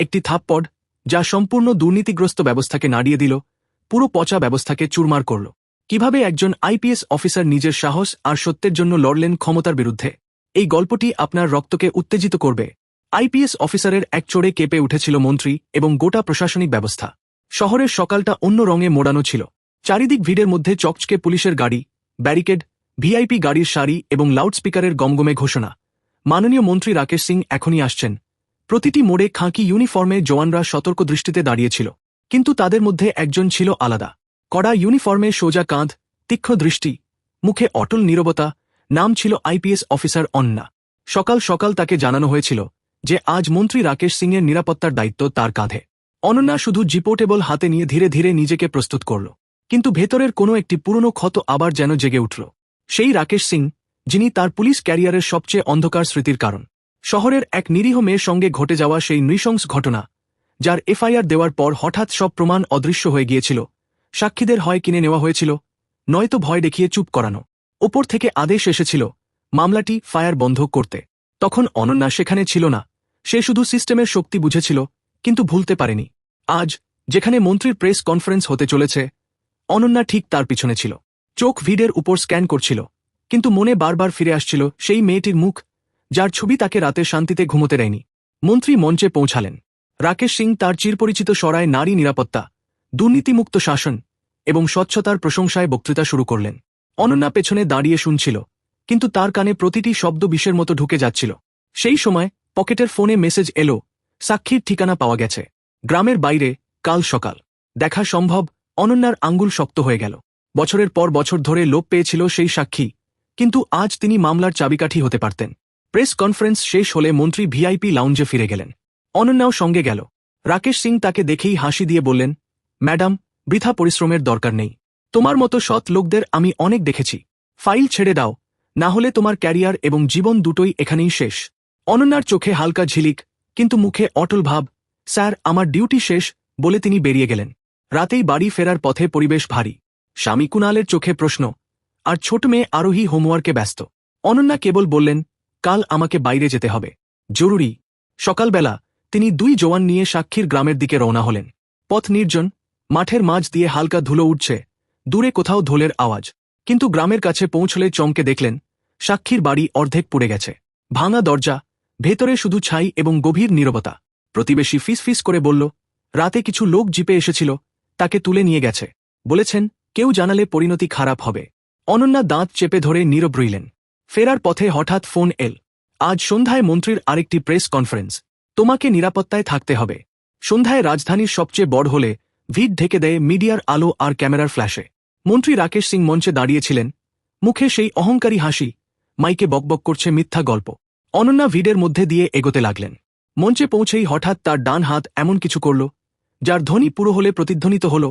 একটি থাপ্পড় যা সম্পূর্ণ দুর্নীতিগ্রস্ত ব্যবস্থাকে নাড়িয়ে দিল, পুরো পচা ব্যবস্থাকে চুরমার করল। কীভাবে একজন আইপিএস অফিসার নিজের সাহস আর সত্যের জন্য লড়লেন ক্ষমতার বিরুদ্ধে? এই গল্পটি আপনার রক্তকে উত্তেজিত করবে। আইপিএস অফিসারের এক চোরে কেঁপে উঠেছিল মন্ত্রী এবং গোটা প্রশাসনিক ব্যবস্থা। শহরের সকালটা অন্য রঙে মোড়ানো ছিল। চারিদিক ভিড়ের মধ্যে চকচকে পুলিশের গাড়ি, ব্যারিকেড, ভিআইপি গাড়ির সারি এবং লাউডস্পিকারের গমগমে ঘোষণা। মাননীয় মন্ত্রী রাকেশ সিং এখনই আসছেন। প্রতিটি মোড়ে খাঁকি ইউনিফর্মে জওয়ানরা সতর্ক দৃষ্টিতে দাঁড়িয়েছিল, কিন্তু তাদের মধ্যে একজন ছিল আলাদা। কড়া ইউনিফর্মে সোজা কাঁধ, তীক্ষ্ণ দৃষ্টি, মুখে অটল নীরবতা, নাম ছিল আইপিএস অফিসার অন্না। সকাল সকাল তাকে জানানো হয়েছিল যে আজ মন্ত্রী রাকেশ সিংয়ের নিরাপত্তার দায়িত্ব তার কাঁধে। অনন্যা শুধু জিপোর্টেবল হাতে নিয়ে ধীরে ধীরে নিজেকে প্রস্তুত করল, কিন্তু ভেতরের কোনো একটি পুরনো ক্ষত আবার যেন জেগে উঠল। সেই রাকেশ সিং, যিনি তার পুলিশ ক্যারিয়ারের সবচেয়ে অন্ধকার স্মৃতির কারণ। শহরের এক নিরীহ মেয়ের সঙ্গে ঘটে যাওয়া সেই নৃশংস ঘটনা, যার এফআইআর দেওয়ার পর হঠাৎ সব প্রমাণ অদৃশ্য হয়ে গিয়েছিল। সাক্ষীদের হয় কিনে নেওয়া হয়েছিল, নয়তো ভয় দেখিয়ে চুপ করানো। ওপর থেকে আদেশ এসেছিল, মামলাটি ফায়ার বন্ধ করতে। তখন অনন্যা সেখানে ছিল না। সে শুধু সিস্টেমের শক্তি বুঝেছিল, কিন্তু ভুলতে পারেনি। আজ, যেখানে মন্ত্রীর প্রেস কনফারেন্স হতে চলেছে, অনন্যা ঠিক তার পিছনে ছিল। চোখ ভিডের উপর স্ক্যান করছিল, কিন্তু মনে বারবার ফিরে আসছিল সেই মেয়েটির মুখ যার ছবি তাকে রাতে শান্তিতে ঘুমোতে দেয়নি। মন্ত্রী মঞ্চে পৌঁছালেন। রাকেশ সিং তার চিরপরিচিত সরায় নারী নিরাপত্তা, দুর্নীতিমুক্ত শাসন এবং স্বচ্ছতার প্রশংসায় বক্তৃতা শুরু করলেন। অনন্যা পেছনে দাঁড়িয়ে শুনছিল, কিন্তু তার কানে প্রতিটি শব্দ বিষের মতো ঢুকে যাচ্ছিল। সেই সময় পকেটের ফোনে মেসেজ এলো, সাক্ষীর ঠিকানা পাওয়া গেছে। গ্রামের বাইরে কাল সকাল। দেখা সম্ভব, অনন্যার আঙ্গুল শক্ত হয়ে গেল। বছরের পর বছর ধরে লোপ পেয়েছিল সেই সাক্ষী, কিন্তু আজ তিনি মামলার চাবিকাঠি হতে পারতেন। প্রেস কনফারেন্স শেষ হলে মন্ত্রী ভিআইপি লাউঞ্জে ফিরে গেলেন। অনন্যাও সঙ্গে গেল। রাকেশ সিং তাকে দেখেই হাসি দিয়ে বললেন, ম্যাডাম, বৃথা পরিশ্রমের দরকার নেই। তোমার মতো সৎ লোকদের আমি অনেক দেখেছি। ফাইল ছেড়ে দাও, না হলে তোমার ক্যারিয়ার এবং জীবন দুটোই এখানেই শেষ। অনন্যার চোখে হালকা ঝিলিক, কিন্তু মুখে অটল ভাব, স্যার, আমার ডিউটি শেষ, বলে তিনি বেরিয়ে গেলেন। রাতেই বাড়ি ফেরার পথে পরিবেশ ভারী। স্বামী কুণালের চোখে প্রশ্ন, আর ছোট মেয়ে আরোহী হোমওয়ার্কে ব্যস্ত? অনন্যা কেবল বললেন কাল আমাকে বাইরে যেতে হবে। জরুরি। সকালবেলা তিনি দুই জওয়ান নিয়ে সাক্ষীর গ্রামের দিকে রওনা হলেন। পথ নির্জন, মাঠের মাঝ দিয়ে হালকা ধুলো উঠছে, দূরে কোথাও ধোলের আওয়াজ। কিন্তু গ্রামের কাছে পৌঁছলে চমকে দেখলেন, সাক্ষীর বাড়ি অর্ধেক পুড়ে গেছে। ভাঙা দরজা, ভেতরে শুধু ছাই এবং গভীর নীরবতা। প্রতিবেশী ফিস ফিস করে বলল, রাতে কিছু লোক জিপে এসেছিল, তাকে তুলে নিয়ে গেছে। বলেছেন, কেউ জানালে পরিণতি খারাপ হবে। অনন্যা দাঁত চেপে ধরে নীরব রইলেন। ফেরার পথে হঠাৎ ফোন এল। আজ সন্ধ্যায় মন্ত্রীর আরেকটি প্রেস কনফারেন্স। তোমাকে নিরাপত্তায় থাকতে হবে। সন্ধ্যায় রাজধানীর সবচেয়ে বড় হলে ভিড় ঢেকে দেয় মিডিয়ার আলো আর ক্যামেরার ফ্ল্যাশে। মন্ত্রী রাকেশ সিং মঞ্চে দাঁড়িয়েছিলেন। মুখে সেই অহংকারী হাসি, মাইকে বকবক করছে মিথ্যা গল্প। অনন্যা ভিড়ের মধ্যে দিয়ে এগোতে লাগলেন। মঞ্চে পৌঁছেই হঠাৎ তার ডান হাত এমন কিছু করল, যার ধ্বনি পুরো হলে প্রতিধ্বনিত হল।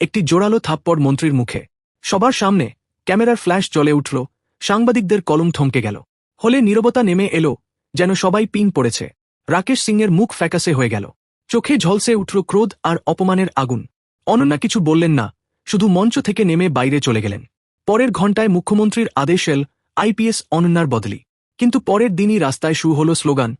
একটি জোরালো থাপ্পড় মন্ত্রীর মুখে। সবার সামনে ক্যামেরার ফ্ল্যাশ জ্বলে উঠল। সাংবাদিকদের কলম থমকে গেল। হলে নীরবতা নেমে এলো, যেন সবাই পিন পড়েছে। রাকেশ সিংয়ের মুখ ফ্যাকাসে হয়ে গেল। চোখে ঝলসে উঠল ক্রোধ আর অপমানের আগুন। অনন্যা কিছু বললেন না, শুধু মঞ্চ থেকে নেমে বাইরে চলে গেলেন। পরের ঘণ্টায় মুখ্যমন্ত্রীর আদেশ এল আইপিএস অনন্যার বদলি। কিন্তু পরের দিনই রাস্তায় শুরু হল স্লোগান,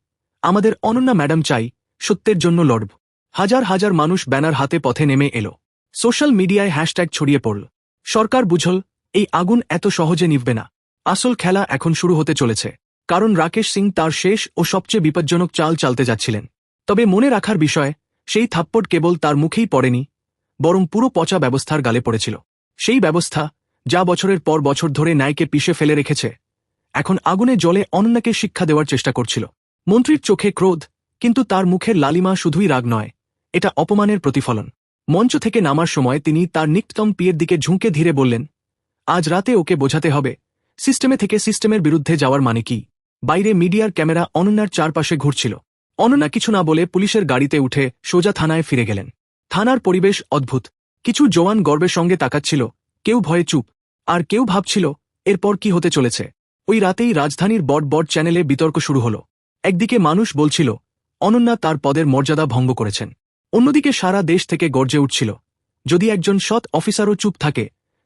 আমাদের অনন্যা ম্যাডাম চাই, সত্যের জন্য লড়ব। হাজার হাজার মানুষ ব্যানার হাতে পথে নেমে এলো। সোশ্যাল মিডিয়ায় হ্যাশট্যাগ ছড়িয়ে পড়ল। সরকার বুঝল, এই আগুন এত সহজে নিভবে না। আসল খেলা এখন শুরু হতে চলেছে, কারণ রাকেশ সিং তার শেষ ও সবচেয়ে বিপজ্জনক চাল চালতে যাচ্ছিলেন। তবে মনে রাখার বিষয়, সেই থাপ্পড় কেবল তার মুখেই পড়েনি, বরং পুরো পচা ব্যবস্থার গালে পড়েছিল। সেই ব্যবস্থা, যা বছরের পর বছর ধরে ন্যায়কে পিষে ফেলে রেখেছে, এখন আগুনে জলে অনন্যাকে শিক্ষা দেওয়ার চেষ্টা করছিল। মন্ত্রীর চোখে ক্রোধ, কিন্তু তার মুখের লালিমা শুধুই রাগ নয়, এটা অপমানের প্রতিফলন। মঞ্চ থেকে নামার সময় তিনি তার নিকটতম পিয়ের দিকে ঝুঁকে ধীরে বললেন, আজ রাতে ওকে বোঝাতে হবে সিস্টেমে থেকে সিস্টেমের বিরুদ্ধে যাওয়ার মানে কি? বাইরে মিডিয়ার ক্যামেরা অনন্যার চারপাশে ঘুরছিল। অনন্যা কিছু না বলে পুলিশের গাড়িতে উঠে সোজা থানায় ফিরে গেলেন। থানার পরিবেশ অদ্ভুত। কিছু জওয়ান গর্বের সঙ্গে তাকাচ্ছিল। কেউ ভয়ে চুপ। আর কেউ ভাবছিল, এরপর কি হতে চলেছে? ওই রাতেই রাজধানীর বট বট চ্যানেলে বিতর্ক শুরু হল। একদিকে মানুষ বলছিল, অনন্যা তার পদের মর্যাদা ভঙ্গ করেছেন। অন্যদিকে সারা দেশ থেকে গর্জে উঠছিল, যদি একজন সৎ অফিসারও চুপ থাকে,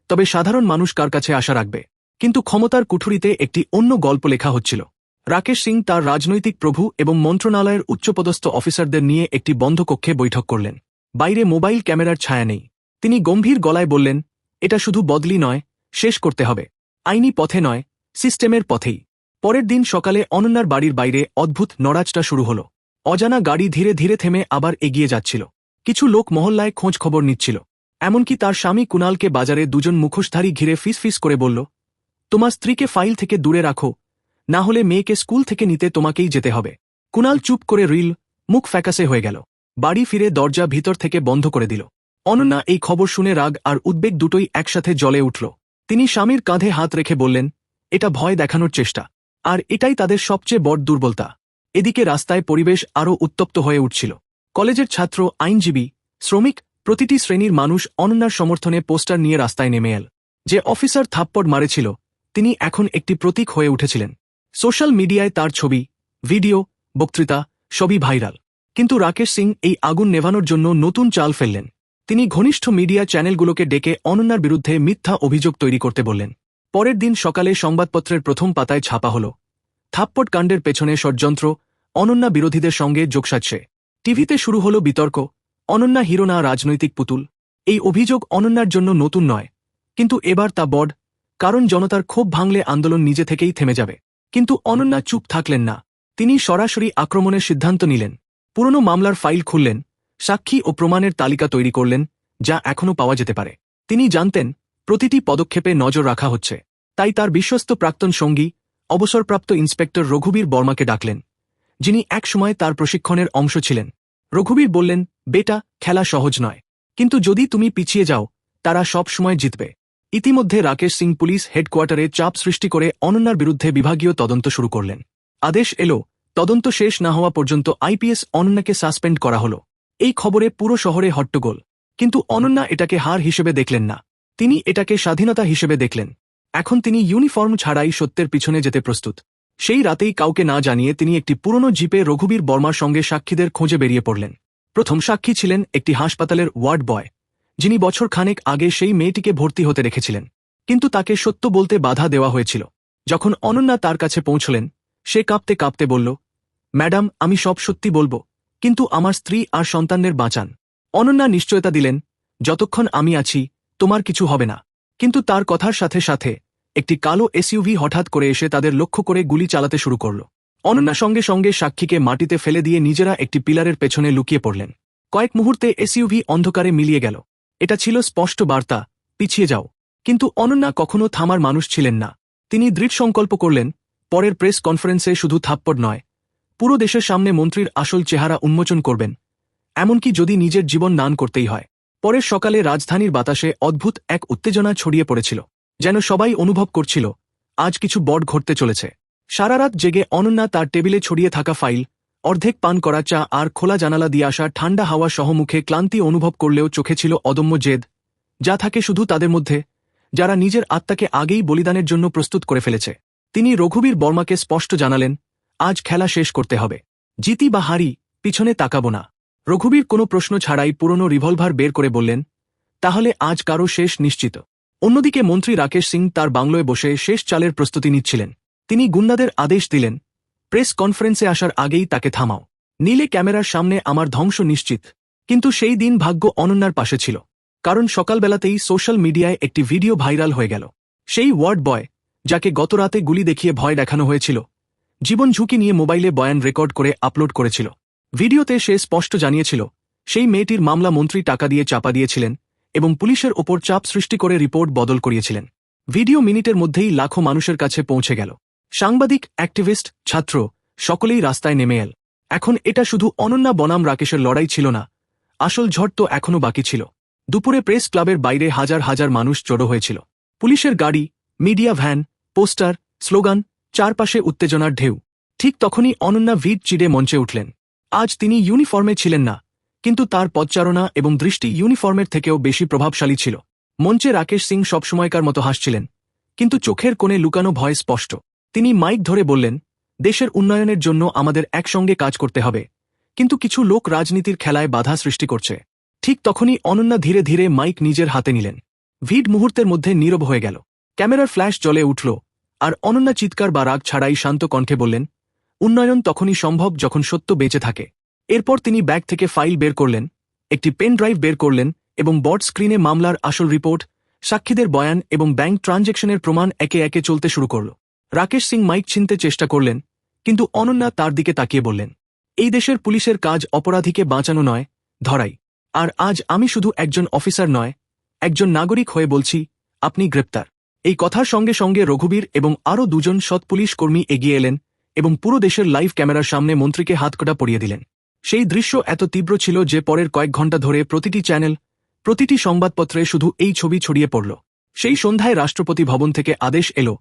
তবে সাধারণ মানুষ কার কাছে আশা রাখবে? কিন্তু ক্ষমতার কুঠুরিতে একটি অন্য গল্প লেখা হচ্ছিল। রাকেশ সিং তার রাজনৈতিক প্রভু এবং মন্ত্রণালয়ের উচ্চপদস্থ অফিসারদের নিয়ে একটি বন্ধ কক্ষে বৈঠক করলেন। বাইরে মোবাইল ক্যামেরার ছায়া নেই। তিনি গম্ভীর গলায় বললেন, এটা শুধু বদলি নয়, শেষ করতে হবে। আইনি পথে নয়, সিস্টেমের পথেই। পরের দিন সকালে অনন্যার বাড়ির বাইরে অদ্ভুত নড়াচটা শুরু হল। অজানা গাড়ি ধীরে ধীরে থেমে আবার এগিয়ে যাচ্ছিল। কিছু লোক মহল্লায় খোঁজ খবর নিচ্ছিল। এমনকি তার স্বামী কুণালকে বাজারে দুজন মুখোশধারী ঘিরে ফিস ফিস করে বলল তোমার স্ত্রীকে ফাইল থেকে দূরে রাখো। না হলে মেয়েকে স্কুল থেকে নিতে তোমাকেই যেতে হবে। কুণাল চুপ করে রিল, মুখ ফ্যাকাসে হয়ে গেল। বাড়ি ফিরে দরজা ভিতর থেকে বন্ধ করে দিল। অনন্যা এই খবর শুনে রাগ আর উদ্বেগ দুটোই একসাথে জলে উঠল। তিনি স্বামীর কাঁধে হাত রেখে বললেন, এটা ভয় দেখানোর চেষ্টা। আর এটাই তাদের সবচেয়ে বড় দুর্বলতা। এদিকে রাস্তায় পরিবেশ আরও উত্তপ্ত হয়ে উঠছিল। কলেজের ছাত্র, আইনজীবী, শ্রমিক, প্রতিটি শ্রেণির মানুষ অনন্যার সমর্থনে পোস্টার নিয়ে রাস্তায় নেমে এল। যে অফিসার থাপ্পড় মারেছিল তিনি এখন একটি প্রতীক হয়ে উঠেছিলেন। সোশ্যাল মিডিয়ায় তার ছবি, ভিডিও, বক্তৃতা সবই ভাইরাল। কিন্তু রাকেশ সিং এই আগুন নেভানোর জন্য নতুন চাল ফেললেন। তিনি ঘনিষ্ঠ মিডিয়া চ্যানেলগুলোকে ডেকে অনন্যার বিরুদ্ধে মিথ্যা অভিযোগ তৈরি করতে বললেন। পরের দিন সকালে সংবাদপত্রের প্রথম পাতায় ছাপা হল থাপ্পট কাণ্ডের পেছনে ষড়যন্ত্র, অনন্যা বিরোধীদের সঙ্গে যোগসাচ্ছে টিভিতে শুরু হল বিতর্ক, অনন্যা হিরোনা রাজনৈতিক পুতুল। এই অভিযোগ অনন্যার জন্য নতুন নয়, কিন্তু এবার তা বড কারণ জনতার ক্ষোভ ভাঙলে আন্দোলন নিজে থেকেই থেমে যাবে। কিন্তু অনন্যা চুপ থাকলেন না। তিনি সরাসরি আক্রমণের সিদ্ধান্ত নিলেন। পুরনো মামলার ফাইল খুললেন, সাক্ষী ও প্রমাণের তালিকা তৈরি করলেন, যা এখনও পাওয়া যেতে পারে। তিনি জানতেন, প্রতিটি পদক্ষেপে নজর রাখা হচ্ছে। তাই তার বিশ্বস্ত প্রাক্তন সঙ্গী, অবসরপ্রাপ্ত ইন্সপেক্টর রঘুবীর বর্মাকে ডাকলেন, যিনি একসময় তার প্রশিক্ষণের অংশ ছিলেন। রঘুবীর বললেন, বেটা, খেলা সহজ নয়। কিন্তু যদি তুমি পিছিয়ে যাও, তারা সব সময় জিতবে। ইতিমধ্যে রাকেশ সিং পুলিশ হেডকোয়ার্টারে চাপ সৃষ্টি করে অনন্যার বিরুদ্ধে বিভাগীয় তদন্ত শুরু করলেন। আদেশ এলো, তদন্ত শেষ না হওয়া পর্যন্ত আইপিএস অনন্যাকে সাসপেন্ড করা হল। এই খবরে পুরো শহরে হট্টগোল। কিন্তু অনন্যা এটাকে হার হিসেবে দেখলেন না। তিনি এটাকে স্বাধীনতা হিসেবে দেখলেন। এখন তিনি ইউনিফর্ম ছাড়াই সত্যের পিছনে যেতে প্রস্তুত। সেই রাতেই কাউকে না জানিয়ে তিনি একটি পুরনো জিপে রঘুবীর বর্মার সঙ্গে সাক্ষীদের খোঁজে বেরিয়ে পড়লেন। প্রথম সাক্ষী ছিলেন একটি হাসপাতালের ওয়ার্ড বয়। যিনি বছর খানেক আগে সেই মেয়েটিকে ভর্তি হতে রেখেছিলেন। কিন্তু তাকে সত্য বলতে বাধা দেওয়া হয়েছিল। যখন অনন্যা তার কাছে পৌঁছলেন, সে কাঁপতে কাঁপতে বলল, ম্যাডাম, আমি সব সত্যি বলব, কিন্তু আমার স্ত্রী আর সন্তানদের বাঁচান। অনন্যা নিশ্চয়তা দিলেন, যতক্ষণ আমি আছি, তোমার কিছু হবে না। কিন্তু তার কথার সাথে সাথে একটি কালো এসইউভি হঠাৎ করে এসে তাদের লক্ষ্য করে গুলি চালাতে শুরু করল। অনন্যা সঙ্গে সঙ্গে সাক্ষীকে মাটিতে ফেলে দিয়ে নিজেরা একটি পিলারের পেছনে লুকিয়ে পড়লেন। কয়েক মুহূর্তে এসইউভি অন্ধকারে মিলিয়ে গেল। এটা ছিল স্পষ্ট বার্তা, পিছিয়ে যাও। কিন্তু অনন্যা কখনো থামার মানুষ ছিলেন না। তিনি দৃঢ় সংকল্প করলেন, পরের প্রেস কনফারেন্সে শুধু থাপ্পড় নয়, পুরো দেশের সামনে মন্ত্রীর আসল চেহারা উন্মোচন করবেন। এমনকি যদি নিজের জীবন নান করতেই হয়। পরের সকালে রাজধানীর বাতাসে অদ্ভুত এক উত্তেজনা ছড়িয়ে পড়েছিল, যেন সবাই অনুভব করছিল, আজ কিছু বড ঘটতে চলেছে। সারারাত জেগে অনন্যা তার টেবিলে ছড়িয়ে থাকা ফাইল অর্ধেক পান করা চা আর খোলা জানালা দিয়ে আসা ঠান্ডা হাওয়া সহমুখে ক্লান্তি অনুভব করলেও চোখে ছিল অদম্য জেদ, যা থাকে শুধু তাদের মধ্যে, যারা নিজের আত্মাকে আগেই বলিদানের জন্য প্রস্তুত করে ফেলেছে। তিনি রঘুবীর বর্মাকে স্পষ্ট জানালেন, আজ খেলা শেষ করতে হবে। জিতি বা হারি, পিছনে তাকাব না। রঘুবীর কোনো প্রশ্ন ছাড়াই পুরনো রিভলভার বের করে বললেন, তাহলে আজ কারও শেষ নিশ্চিত। অন্যদিকে মন্ত্রী রাকেশ সিং তার বাংলোয় বসে শেষ চালের প্রস্তুতি নিচ্ছিলেন। তিনি গুন্ডাদের আদেশ দিলেন প্রেস কনফারেন্সে আসার আগেই তাকে থামাও। নীলে ক্যামেরার সামনে আমার ধ্বংস নিশ্চিত। কিন্তু সেই দিন ভাগ্য অনন্যার পাশে ছিল। কারণ সকালবেলাতেই সোশ্যাল মিডিয়ায় একটি ভিডিও ভাইরাল হয়ে গেল। সেই ওয়ার্ড বয়, যাকে গতরাতে গুলি দেখিয়ে ভয় দেখানো হয়েছিল, জীবন ঝুঁকি নিয়ে মোবাইলে বয়ান রেকর্ড করে আপলোড করেছিল। ভিডিওতে সে স্পষ্ট জানিয়েছিল, সেই মেয়েটির মামলা মন্ত্রী টাকা দিয়ে চাপা দিয়েছিলেন এবং পুলিশের ওপর চাপ সৃষ্টি করে রিপোর্ট বদল করিয়েছিলেন। ভিডিও মিনিটের মধ্যেই লাখো মানুষের কাছে পৌঁছে গেল। সাংবাদিক, অ্যাক্টিভিস্ট, ছাত্র, সকলেই রাস্তায় নেমে এল। এখন এটা শুধু অনন্যা বনাম রাকেশের লড়াই ছিল না। আসল ঝড় তো এখনও বাকি ছিল। দুপুরে প্রেস ক্লাবের বাইরে হাজার হাজার মানুষ জড়ো হয়েছিল। পুলিশের গাড়ি, মিডিয়া ভ্যান, পোস্টার, স্লোগান, চারপাশে উত্তেজনার ঢেউ। ঠিক তখনই অনন্যা ভিড় চিড়ে মঞ্চে উঠলেন। আজ তিনি ইউনিফর্মে ছিলেন না, কিন্তু তার পদচারণা এবং দৃষ্টি ইউনিফর্মের থেকেও বেশি প্রভাবশালী ছিল। মঞ্চে রাকেশ সিং সবসময়কার মতো হাসছিলেন, কিন্তু চোখের কোণে লুকানো ভয় স্পষ্ট। তিনি মাইক ধরে বললেন, দেশের উন্নয়নের জন্য আমাদের একসঙ্গে কাজ করতে হবে। কিন্তু কিছু লোক রাজনীতির খেলায় বাধা সৃষ্টি করছে। ঠিক তখনই অনন্যা ধীরে ধীরে মাইক নিজের হাতে নিলেন। ভিড মুহূর্তের মধ্যে নীরব হয়ে গেল। ক্যামেরার ফ্ল্যাশ জ্বলে উঠল, আর অনন্যা চিৎকার বা রাগ ছাড়াই শান্ত কণ্ঠে বললেন, উন্নয়ন তখনই সম্ভব যখন সত্য বেঁচে থাকে। এরপর তিনি ব্যাগ থেকে ফাইল বের করলেন, একটি পেন ড্রাইভ বের করলেন এবং বট স্ক্রিনে মামলার আসল রিপোর্ট, সাক্ষীদের বয়ান এবং ব্যাংক ট্রানজ্যাকশনের প্রমাণ একে একে চলতে শুরু করল। রাকেশ সিং মাইক ছিনতে চেষ্টা করলেন, কিন্তু অনন্যা তার দিকে তাকিয়ে বললেন, এই দেশের পুলিশের কাজ অপরাধীকে বাঁচানো নয়, ধরাই। আর আজ আমি শুধু একজন অফিসার নয়, একজন নাগরিক হয়ে বলছি, আপনি গ্রেপ্তার। এই কথার সঙ্গে সঙ্গে রঘুবীর এবং আরও দুজন সৎ পুলিশ কর্মী এগিয়ে এলেন এবং পুরো দেশের লাইভ ক্যামেরার সামনে মন্ত্রীকে হাতকটা পরিয়ে দিলেন। সেই দৃশ্য এত তীব্র ছিল যে পরের কয়েক ঘণ্টা ধরে প্রতিটি চ্যানেল, প্রতিটি সংবাদপত্রে শুধু এই ছবি ছড়িয়ে পড়ল। সেই সন্ধ্যায় রাষ্ট্রপতি ভবন থেকে আদেশ এলো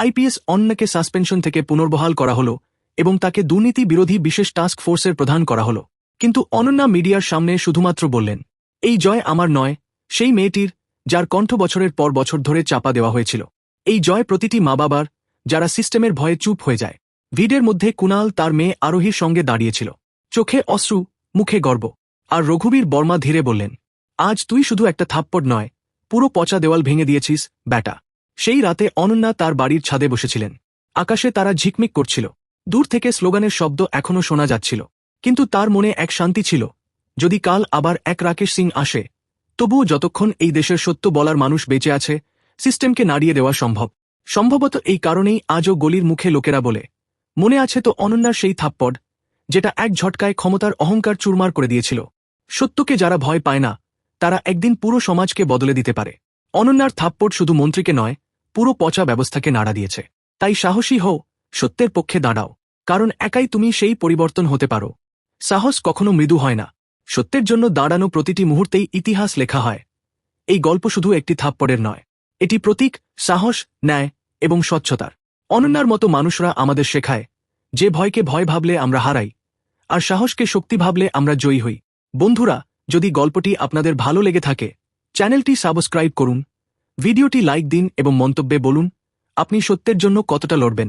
আইপিএস অন্যকে সাসপেনশন থেকে পুনর্বহাল করা হল এবং তাকে দুর্নীতি বিরোধী বিশেষ টাস্ক ফোর্সের প্রধান করা হল। কিন্তু অনন্যা মিডিয়ার সামনে শুধুমাত্র বললেন, এই জয় আমার নয়, সেই মেয়েটির, যার কণ্ঠ বছরের পর বছর ধরে চাপা দেওয়া হয়েছিল। এই জয় প্রতিটি মা বাবার, যারা সিস্টেমের ভয়ে চুপ হয়ে যায়। ভিডের মধ্যে কুনাল তার মেয়ে আরোহীর সঙ্গে দাঁড়িয়েছিল। চোখে অশ্রু, মুখে গর্ব। আর রঘুবীর বর্মা ধীরে বললেন, আজ তুই শুধু একটা থাপ্পড় নয়, পুরো পচা দেওয়াল ভেঙে দিয়েছিস, ব্যাটা। সেই রাতে অনন্যা তার বাড়ির ছাদে বসেছিলেন। আকাশে তারা ঝিকমিক করছিল। দূর থেকে স্লোগানের শব্দ এখনও শোনা যাচ্ছিল। কিন্তু তার মনে এক শান্তি ছিল, যদি কাল আবার এক রাকেশ সিং আসে, তবুও যতক্ষণ এই দেশের সত্য বলার মানুষ বেঁচে আছে, সিস্টেমকে নাড়িয়ে দেওয়া সম্ভব। সম্ভবত এই কারণেই আজও গলির মুখে লোকেরা বলে, মনে আছে তো অনন্যার সেই থাপ্পড়, যেটা এক ঝটকায় ক্ষমতার অহংকার চুরমার করে দিয়েছিল। সত্যকে যারা ভয় পায় না, তারা একদিন পুরো সমাজকে বদলে দিতে পারে। অনন্যার থাপ্পড় শুধু মন্ত্রীকে নয় পুরো পচা ব্যবস্থাকে নাড়া দিয়েছে। তাই সাহসী হও, সত্যের পক্ষে দাঁড়াও, কারণ একাই তুমি সেই পরিবর্তন হতে পারো। সাহস কখনো মৃদু হয় না। সত্যের জন্য দাঁড়ানো প্রতিটি মুহূর্তেই ইতিহাস লেখা হয়। এই গল্প শুধু একটি থাপ্পড়ের নয়, এটি প্রতীক, সাহস, ন্যায় এবং স্বচ্ছতার। অনন্যার মতো মানুষরা আমাদের শেখায়, যে ভয়কে ভয় ভাবলে আমরা হারাই, আর সাহসকে শক্তি ভাবলে আমরা জয়ী হই। বন্ধুরা, যদি গল্পটি আপনাদের ভালো লেগে থাকে, চ্যানেলটি সাবস্ক্রাইব করুন ভিডিওটি লাইক দিন এবং মন্তব্যে বলুন আপনি সত্যের জন্য কতটা লড়বেন।